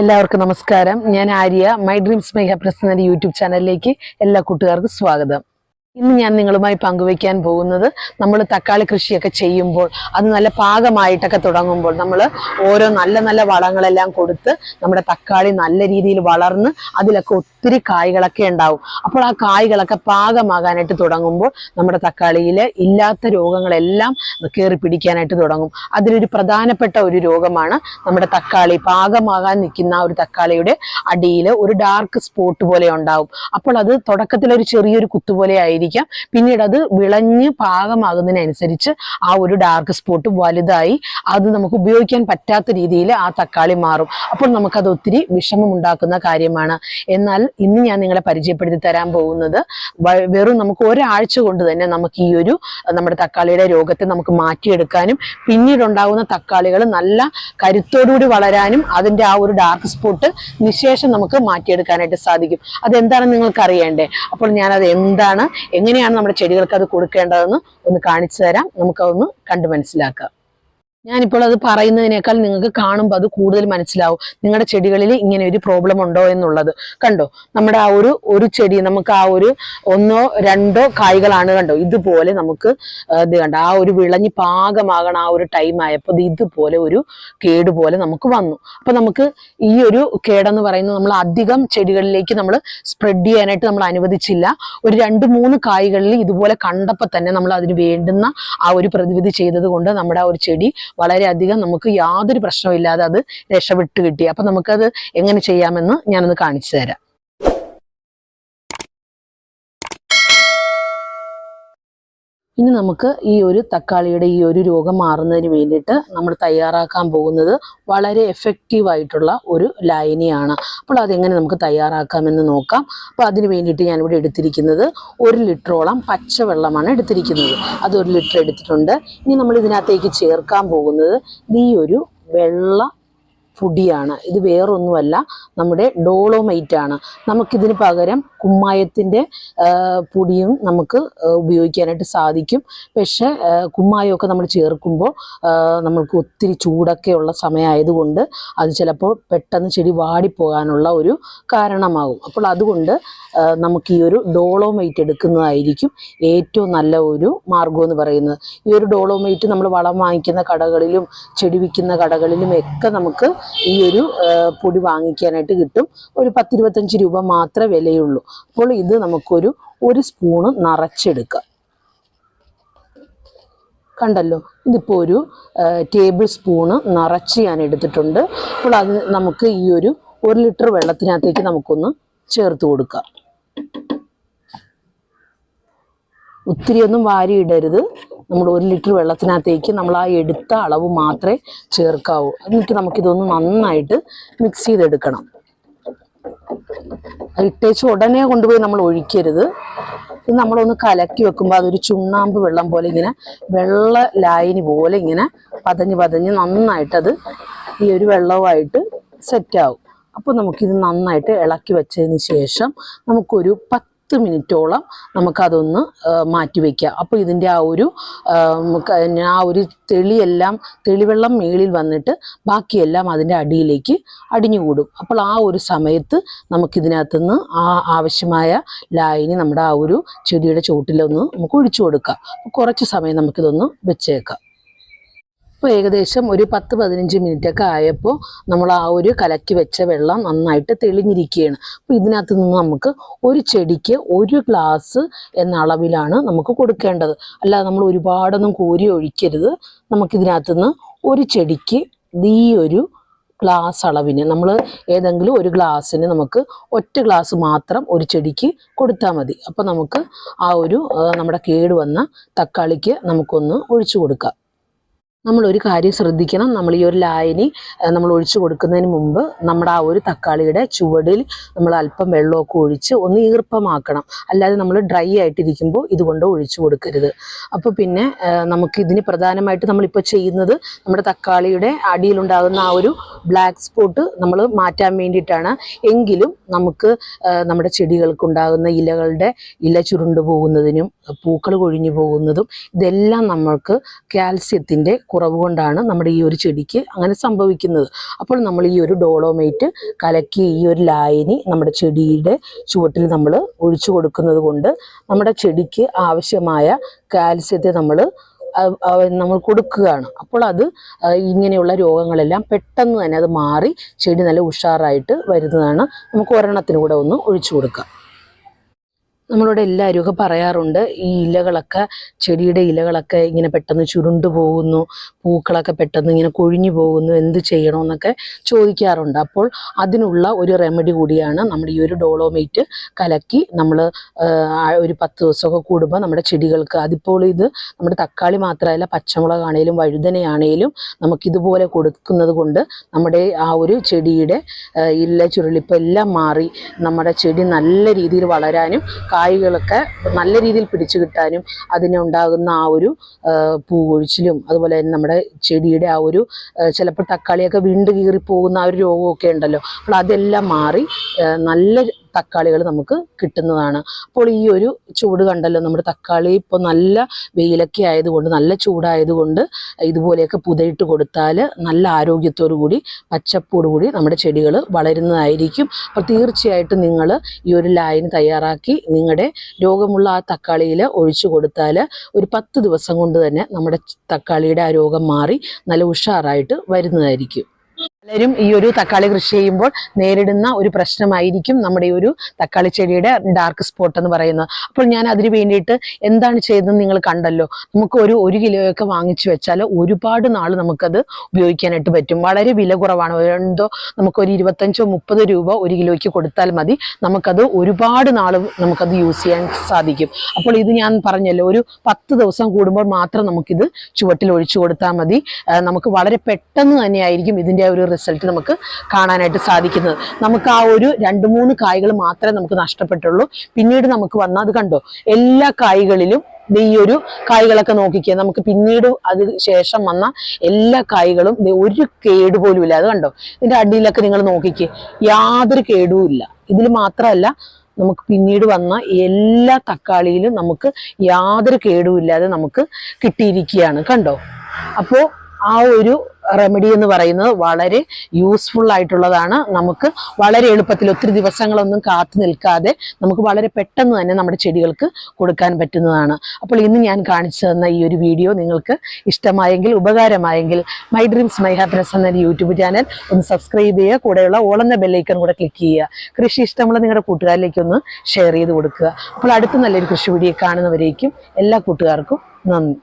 എല്ലാവർക്കും നമസ്കാരം. ഞാൻ Arya. My dreams my happiness എന്ന യൂട്യൂബ് ചാനലിലേക്ക് എല്ലാ കൂട്ടുകാർക്കും സ്വാഗതം. ഇന്ന് ഞാൻ നിങ്ങളുമായി പങ്കുവയ്ക്കാൻ പോകുന്നത് നമ്മൾ തക്കാളി കൃഷിയൊക്കെ ചെയ്യുമ്പോൾ അത് നല്ല പാകമായിട്ടൊക്കെ തുടങ്ങുമ്പോൾ നമ്മൾ ഓരോ നല്ല നല്ല വളങ്ങളെല്ലാം കൊടുത്ത് നമ്മുടെ തക്കാളി നല്ല രീതിയിൽ വളർന്ന് അതിലൊക്കെ ഒത്തിരി കായ്കളൊക്കെ ഉണ്ടാവും. അപ്പോൾ ആ കായ്കളൊക്കെ പാകമാകാനായിട്ട് തുടങ്ങുമ്പോൾ നമ്മുടെ തക്കാളിയിൽ ഇല്ലാത്ത രോഗങ്ങളെല്ലാം കയറി പിടിക്കാനായിട്ട് തുടങ്ങും. അതിലൊരു പ്രധാനപ്പെട്ട ഒരു രോഗമാണ് നമ്മുടെ തക്കാളി. പാകമാകാൻ നിൽക്കുന്ന ഒരു തക്കാളിയുടെ അടിയിൽ ഒരു ഡാർക്ക് സ്പോട്ട് പോലെ ഉണ്ടാവും. അപ്പോൾ അത് തുടക്കത്തിൽ ഒരു ചെറിയൊരു കുത്തുപോലെ ആയിരിക്കാം. പിന്നീട് അത് വിളഞ്ഞ് പാകമാകുന്നതിനനുസരിച്ച് ആ ഒരു ഡാർക്ക് സ്പോട്ട് വലുതായി അത് നമുക്ക് ഉപയോഗിക്കാൻ പറ്റാത്ത രീതിയിൽ ആ തക്കാളി മാറും. അപ്പോൾ നമുക്കത് ഒത്തിരി വിഷമമുണ്ടാക്കുന്ന കാര്യമാണ്. എന്നാൽ ഇന്ന് ഞാൻ നിങ്ങളെ പരിചയപ്പെടുത്തി തരാൻ പോകുന്നത് വെറും നമുക്ക് ഒരാഴ്ച കൊണ്ട് തന്നെ നമുക്ക് ഈ ഒരു നമ്മുടെ തക്കാളിയുടെ രോഗത്തെ നമുക്ക് മാറ്റിയെടുക്കാനും പിന്നീട് ഉണ്ടാകുന്ന തക്കാളികൾ നല്ല കരുത്തോടുകൂടി വളരാനും അതിന്റെ ആ ഒരു ഡാർക്ക് സ്പോട്ട് നിശേഷം നമുക്ക് മാറ്റിയെടുക്കാനായിട്ട് സാധിക്കും. അതെന്താണെന്ന് നിങ്ങൾക്ക് അറിയേണ്ടേ? അപ്പോൾ ഞാനത് എന്താണ് എങ്ങനെയാണ് നമ്മുടെ ചെടികൾക്ക് അത് കൊടുക്കേണ്ടതെന്ന് ഒന്ന് കാണിച്ചു തരാം. നമുക്കതൊന്ന് കണ്ടു മനസ്സിലാക്കാം. ഞാനിപ്പോൾ അത് പറയുന്നതിനേക്കാൾ നിങ്ങൾക്ക് കാണുമ്പോൾ അത് കൂടുതൽ മനസ്സിലാവും. നിങ്ങളുടെ ചെടികളിൽ ഇങ്ങനെ ഒരു പ്രോബ്ലം ഉണ്ടോ എന്നുള്ളത്. കണ്ടോ? നമ്മുടെ ആ ഒരു ഒരു ചെടി നമുക്ക് ആ ഒരു ഒന്നോ രണ്ടോ കായ്കളാണ് കണ്ടോ? ഇതുപോലെ നമുക്ക് ഇത് കണ്ടോ? ആ ഒരു വിളഞ്ഞ് പാകമാകണ ആ ഒരു ടൈം ആയപ്പോൾ ഇത് ഇതുപോലെ ഒരു കേട് പോലെ നമുക്ക് വന്നു. അപ്പൊ നമുക്ക് ഈ ഒരു കേടെന്ന് പറയുന്നത് നമ്മൾ അധികം ചെടികളിലേക്ക് നമ്മൾ സ്പ്രെഡ് ചെയ്യാനായിട്ട് നമ്മൾ അനുവദിച്ചില്ല. ഒരു രണ്ട് മൂന്ന് കായ്കളിൽ ഇതുപോലെ കണ്ടപ്പോൾ തന്നെ നമ്മൾ അതിന് വേണ്ടുന്ന ആ ഒരു പ്രതിവിധി ചെയ്തത് നമ്മുടെ ആ ഒരു ചെടി വളരെയധികം നമുക്ക് യാതൊരു പ്രശ്നവും ഇല്ലാതെ അത് രക്ഷപ്പെട്ട് കിട്ടി. അപ്പൊ നമുക്കത് എങ്ങനെ ചെയ്യാമെന്ന് ഞാനൊന്ന് കാണിച്ചു തരാം. ഇനി നമുക്ക് ഈ ഒരു തക്കാളിയുടെ ഈ ഒരു രോഗം മാറുന്നതിന് വേണ്ടിയിട്ട് നമ്മൾ തയ്യാറാക്കാൻ പോകുന്നത് വളരെ എഫക്റ്റീവായിട്ടുള്ള ഒരു ലായനിയാണ്. അപ്പോൾ അതെങ്ങനെ നമുക്ക് തയ്യാറാക്കാമെന്ന് നോക്കാം. അപ്പോൾ അതിന് വേണ്ടിയിട്ട് ഞാനിവിടെ എടുത്തിരിക്കുന്നത് ഒരു ലിറ്ററോളം പച്ചവെള്ളമാണ് എടുത്തിരിക്കുന്നത്. അത് ഒരു ലിറ്റർ എടുത്തിട്ടുണ്ട്. ഇനി നമ്മൾ ഇതിനകത്തേക്ക് ചേർക്കാൻ പോകുന്നത് ഈ ഒരു വെള്ള പൊടിയാണ് ഇത് വേറൊന്നുമല്ല നമ്മുടെ ഡോളോമൈറ്റ് ആണ്. നമുക്കിതിന് പകരം കുമ്മായത്തിന്റെ പൊടിയും നമുക്ക് ഉപയോഗിക്കാനായിട്ട് സാധിക്കും. പക്ഷേ കുമ്മായമൊക്കെ നമ്മൾ ചേർക്കുമ്പോൾ നമ്മൾക്ക് ഒത്തിരി ചൂടൊക്കെ ഉള്ള സമയമായതുകൊണ്ട് അത് ചിലപ്പോൾ പെട്ടെന്ന് ചെടി വാടിപ്പോകാനുള്ള ഒരു കാരണമാകും. അപ്പോൾ അതുകൊണ്ട് നമുക്ക് ഈ ഒരു ഡോളോമൈറ്റ് എടുക്കുന്നതായിരിക്കും ഏറ്റവും നല്ല ഒരു മാർഗം എന്ന് പറയുന്നത്. ഈ ഒരു ഡോളോമൈറ്റ് നമ്മൾ വളം വാങ്ങിക്കുന്ന കടകളിലും ചെടി വിൽക്കുന്ന കടകളിലും ഒക്കെ നമുക്ക് ഈ ഒരു പൊടി വാങ്ങിക്കാനായിട്ട് കിട്ടും. ഒരു പത്തിരുപത്തഞ്ച് രൂപ മാത്രമേ വിലയുള്ളൂ. അപ്പോൾ ഇത് നമുക്കൊരു ഒരു സ്പൂണ് നിറച്ചെടുക്കാം. കണ്ടല്ലോ? ഇതിപ്പോൾ ഒരു ടേബിൾ സ്പൂണ് നിറച്ച് ഞാൻ എടുത്തിട്ടുണ്ട്. അപ്പോൾ അത് നമുക്ക് ഈ ഒരു ഒരു ലിറ്റർ വെള്ളത്തിനകത്തേക്ക് നമുക്കൊന്ന് ചേർത്ത് കൊടുക്കാം. ഒത്തിരിയൊന്നും വാരിയിടരുത്. നമ്മൾ ഒരു ലിറ്റർ വെള്ളത്തിനകത്തേക്ക് നമ്മൾ ആ എടുത്ത അളവ് മാത്രമേ ചേർക്കാവൂ. എന്നിട്ട് നമുക്കിതൊന്ന് നന്നായിട്ട് മിക്സ് ചെയ്തെടുക്കണം. ഇട്ടേച്ച് ഉടനെ കൊണ്ടുപോയി നമ്മൾ ഒഴിക്കരുത്. ഇത് നമ്മളൊന്ന് കലക്കി വെക്കുമ്പോൾ അതൊരു ചുണ്ണാമ്പ് വെള്ളം പോലെ ഇങ്ങനെ വെള്ള ലായനി പോലെ ഇങ്ങനെ പതഞ്ഞ് പതഞ്ഞ് നന്നായിട്ടത് ഈ ഒരു വെള്ളവുമായിട്ട് സെറ്റാവും അപ്പോൾ നമുക്കിത് നന്നായിട്ട് ഇളക്കി വെച്ചതിന് ശേഷം നമുക്കൊരു പത്ത് മിനിറ്റോളം നമുക്കതൊന്ന് മാറ്റി വയ്ക്കുക അപ്പോൾ ഇതിന്റെ ആ ഒരു ആ, ഒരു തെളിയെല്ലാം തെളിവെള്ളം മേളിൽ വന്നിട്ട് ബാക്കിയെല്ലാം അതിന്റെ അടിയിലേക്ക് അടിഞ്ഞുകൂടും. അപ്പോൾ ആ ഒരു സമയത്ത് നമുക്കിതിനകത്തുനിന്ന് ആ ആവശ്യമായ ലായനി നമ്മുടെ ആ ഒരു ചെടിയുടെ ചുവട്ടിലൊന്ന് നമുക്ക് ഒഴിച്ചു കൊടുക്കാം. കുറച്ച് സമയം നമുക്കിതൊന്ന് വെച്ചേക്കാം. ഇപ്പോൾ ഏകദേശം ഒരു പത്ത് പതിനഞ്ച് മിനിറ്റ് ഒക്കെ ആയപ്പോൾ നമ്മൾ ആ ഒരു കലക്കി വെച്ച വെള്ളം നന്നായിട്ട് തെളിഞ്ഞിരിക്കുകയാണ്. അപ്പോൾ ഇതിനകത്ത് നിന്ന് നമുക്ക് ഒരു ചെടിക്ക് ഒരു ഗ്ലാസ് എന്ന അളവിലാണ് നമുക്ക് കൊടുക്കേണ്ടത്. അല്ലാതെ നമ്മൾ ഒരുപാടൊന്നും കോരി ഒഴിക്കരുത്. നമുക്കിതിനകത്ത് നിന്ന് ഒരു ചെടിക്ക് ഈ ഒരു ഗ്ലാസ് അളവിന് നമ്മൾ ഏതെങ്കിലും ഒരു ഗ്ലാസ്സിന് നമുക്ക് ഒറ്റ ഗ്ലാസ് മാത്രം ഒരു ചെടിക്ക് കൊടുത്താൽ മതി. അപ്പോൾ നമുക്ക് ആ ഒരു നമ്മുടെ കേട് വന്ന തക്കാളിക്ക് നമുക്കൊന്ന് ഒഴിച്ചു കൊടുക്കാം. നമ്മൾ ഒരു കാര്യം ശ്രദ്ധിക്കണം. നമ്മൾ ഈ ഒരു ലായനി നമ്മൾ ഒഴിച്ചു കൊടുക്കുന്നതിന് മുമ്പ് നമ്മുടെ ആ ഒരു തക്കാളിയുടെ ചുവടിൽ നമ്മൾ അല്പം വെള്ളമൊക്കെ ഒഴിച്ച് ഒന്ന് ഈർപ്പമാക്കണം. അല്ലാതെ നമ്മൾ ഡ്രൈ ആയിട്ടിരിക്കുമ്പോൾ ഇതുകൊണ്ട് ഒഴിച്ചു കൊടുക്കരുത്. അപ്പോൾ പിന്നെ നമുക്ക് ഇതിന് പ്രധാനമായിട്ട് നമ്മളിപ്പോൾ ചെയ്യുന്നത് നമ്മുടെ തക്കാളിയുടെ അടിയിലുണ്ടാകുന്ന ആ ഒരു ബ്ലാക്ക് സ്പോട്ട് നമ്മൾ മാറ്റാൻ വേണ്ടിയിട്ടാണ്. എങ്കിലും നമുക്ക് നമ്മുടെ ചെടികൾക്കുണ്ടാകുന്ന ഇലകളുടെ ഇല ചുരുണ്ടു പോകുന്നതിനും പൂക്കൾ കൊഴിഞ്ഞു പോകുന്നതും ഇതെല്ലാം നമ്മൾക്ക് കാൽസ്യത്തിന്റെ കുറവ് കൊണ്ടാണ് നമ്മുടെ ഈ ഒരു ചെടിക്ക് അങ്ങനെ സംഭവിക്കുന്നത്. അപ്പോൾ നമ്മൾ ഈ ഒരു ഡോളോമേറ്റ് കലക്കി ഈ ഒരു ലായനി നമ്മുടെ ചെടിയുടെ ചുവട്ടിൽ നമ്മൾ ഒഴിച്ചു കൊടുക്കുന്നത് കൊണ്ട് നമ്മുടെ ചെടിക്ക് ആവശ്യമായ കാൽസ്യത്തെ നമ്മൾ നമ്മൾ കൊടുക്കുകയാണ്. അപ്പോൾ അത് ഇങ്ങനെയുള്ള രോഗങ്ങളെല്ലാം പെട്ടെന്ന് തന്നെ അത് മാറി ചെടി നല്ല ഉഷാറായിട്ട് വരുന്നതാണ്. നമുക്ക് ഒരെണ്ണത്തിന് കൂടെ ഒന്ന് ഒഴിച്ചു കൊടുക്കാം. നമ്മളോട് എല്ലാവരും ഒക്കെ പറയാറുണ്ട് ഈ ഇലകളൊക്കെ ചെടിയുടെ ഇലകളൊക്കെ ഇങ്ങനെ പെട്ടെന്ന് ചുരുണ്ടു പോകുന്നു പൂക്കളൊക്കെ പെട്ടെന്ന് ഇങ്ങനെ കൊഴിഞ്ഞു പോകുന്നു എന്ത് ചെയ്യണമെന്നൊക്കെ ചോദിക്കാറുണ്ട്. അപ്പോൾ അതിനുള്ള ഒരു റെമഡി കൂടിയാണ് നമ്മുടെ ഈ ഒരു ഡോളോമേറ്റ് കലക്കി നമ്മൾ ഒരു പത്ത് ദിവസമൊക്കെ കൂടുമ്പോൾ നമ്മുടെ ചെടികൾക്ക്. അതിപ്പോൾ ഇത് നമ്മുടെ തക്കാളി മാത്രമല്ല പച്ചമുളകാണേലും വഴുതനയാണേലും നമുക്കിതുപോലെ കൊടുക്കുന്നത് കൊണ്ട് നമ്മുടെ ആ ഒരു ചെടിയുടെ ഇല്ല ഇല ചുരുളിപ്പ് എല്ലാം മാറി നമ്മുടെ ചെടി നല്ല രീതിയിൽ വളരാനും കായ്കളൊക്കെ നല്ല രീതിയിൽ പിടിച്ചു കിട്ടാനും അതിനുണ്ടാകുന്ന ആ ഒരു പൂവൊഴിച്ചിലും അതുപോലെ തന്നെ നമ്മുടെ ചെടിയുടെ ആ ഒരു ചിലപ്പോൾ തക്കാളിയൊക്കെ വീണ്ടും കീറിപ്പോകുന്ന ആ ഒരു രോഗമൊക്കെ ഉണ്ടല്ലോ. അപ്പോൾ അതെല്ലാം മാറി നല്ല തക്കാളികൾ നമുക്ക് കിട്ടുന്നതാണ്. അപ്പോൾ ഈ ഒരു ചൂട് കണ്ടല്ലോ നമ്മുടെ തക്കാളി ഇപ്പോൾ നല്ല വെയിലൊക്കെ ആയതുകൊണ്ട് നല്ല ചൂടായതുകൊണ്ട് ഇതുപോലെയൊക്കെ പുതയിട്ട് കൊടുത്താൽ നല്ല ആരോഗ്യത്തോടു കൂടി പച്ചപ്പോടു കൂടി നമ്മുടെ ചെടികൾ വളരുന്നതായിരിക്കും. അപ്പോൾ തീർച്ചയായിട്ടും നിങ്ങൾ ഈ ഒരു ലൈൻ തയ്യാറാക്കി നിങ്ങളുടെ രോഗമുള്ള ആ തക്കാളിയിൽ ഒഴിച്ചു കൊടുത്താൽ ഒരു പത്ത് ദിവസം കൊണ്ട് തന്നെ നമ്മുടെ തക്കാളിയുടെ ആ രോഗം മാറി നല്ല ഉഷാറായിട്ട് വരുന്നതായിരിക്കും. പലരും ഈ ഒരു തക്കാളി കൃഷി ചെയ്യുമ്പോൾ നേരിടുന്ന ഒരു പ്രശ്നമായിരിക്കും നമ്മുടെ ഈ ഒരു തക്കാളി ചെടിയുടെ ഡാർക്ക് സ്പോട്ട് എന്ന് പറയുന്നത്. അപ്പോൾ ഞാൻ അതിന് വേണ്ടിയിട്ട് എന്താണ് ചെയ്തതെന്ന് നിങ്ങൾ കണ്ടല്ലോ. നമുക്ക് ഒരു ഒരു കിലോയൊക്കെ വാങ്ങിച്ചു വെച്ചാൽ ഒരുപാട് നാൾ നമുക്കത് ഉപയോഗിക്കാനായിട്ട് പറ്റും. വളരെ വില കുറവാണ്. എന്തോ നമുക്കൊരു ഇരുപത്തഞ്ചോ മുപ്പത് രൂപ ഒരു കിലോയ്ക്ക് കൊടുത്താൽ മതി. നമുക്കത് ഒരുപാട് നാൾ നമുക്കത് യൂസ് ചെയ്യാൻ സാധിക്കും. അപ്പോൾ ഇത് ഞാൻ പറഞ്ഞല്ലോ ഒരു പത്ത് ദിവസം കൂടുമ്പോൾ മാത്രം നമുക്കിത് ചുവട്ടിൽ ഒഴിച്ചു കൊടുത്താൽ മതി. നമുക്ക് വളരെ പെട്ടെന്ന് തന്നെയായിരിക്കും ഇതിന്റെ ഒരു റിസൾട്ട് നമുക്ക് കാണാനായിട്ട് സാധിക്കുന്നത്. നമുക്ക് ആ ഒരു രണ്ട് മൂന്ന് കായകൾ മാത്രമേ നമുക്ക് നഷ്ടപ്പെട്ടുള്ളൂ. പിന്നീട് നമുക്ക് വന്ന അത് കണ്ടോ? എല്ലാ കായകളിലും ഈ ഒരു കായ്കളൊക്കെ നോക്കിക്കുക നമുക്ക് പിന്നീട് അത് ശേഷം വന്ന എല്ലാ കായ്കളും ഒരു കേട് പോലും ഇല്ല. അത് കണ്ടോ? ഇതിന്റെ അടിയിലൊക്കെ നിങ്ങൾ നോക്കിക്കേ. യാതൊരു കേടും ഇല്ല. ഇതിൽ മാത്രമല്ല നമുക്ക് പിന്നീട് വന്ന എല്ലാ തക്കാളിയിലും നമുക്ക് യാതൊരു കേടുമില്ലാതെ നമുക്ക് കിട്ടിയിരിക്കുകയാണ്. കണ്ടോ? അപ്പോൾ ആ ഒരു റെമഡി എന്ന് പറയുന്നത് വളരെ യൂസ്ഫുൾ ആയിട്ടുള്ളതാണ്. നമുക്ക് വളരെ എളുപ്പത്തിൽ ഒത്തിരി ദിവസങ്ങളൊന്നും കാത്തു നിൽക്കാതെ നമുക്ക് വളരെ പെട്ടെന്ന് തന്നെ നമ്മുടെ ചെടികൾക്ക് കൊടുക്കാൻ പറ്റുന്നതാണ്. അപ്പോൾ ഇന്ന് ഞാൻ കാണിച്ചു തന്ന ഈ ഒരു വീഡിയോ നിങ്ങൾക്ക് ഇഷ്ടമായെങ്കിൽ ഉപകാരമായെങ്കിൽ മൈ ഡ്രീംസ് മൈ ഹാപ്പിനെസ് എന്ന യൂട്യൂബ് ചാനൽ ഒന്ന് സബ്സ്ക്രൈബ് ചെയ്യുക. കൂടെയുള്ള ഓളെന്ന ബെല്ലൈക്കൺ കൂടെ ക്ലിക്ക് ചെയ്യുക. കൃഷി ഇഷ്ടമുള്ള നിങ്ങളുടെ കൂട്ടുകാരിലേക്ക് ഒന്ന് ഷെയർ ചെയ്ത് കൊടുക്കുക. അപ്പോൾ അടുത്ത നല്ലൊരു കൃഷി വീഡിയോ കാണുന്നവരേക്കും എല്ലാ കൂട്ടുകാർക്കും നന്ദി.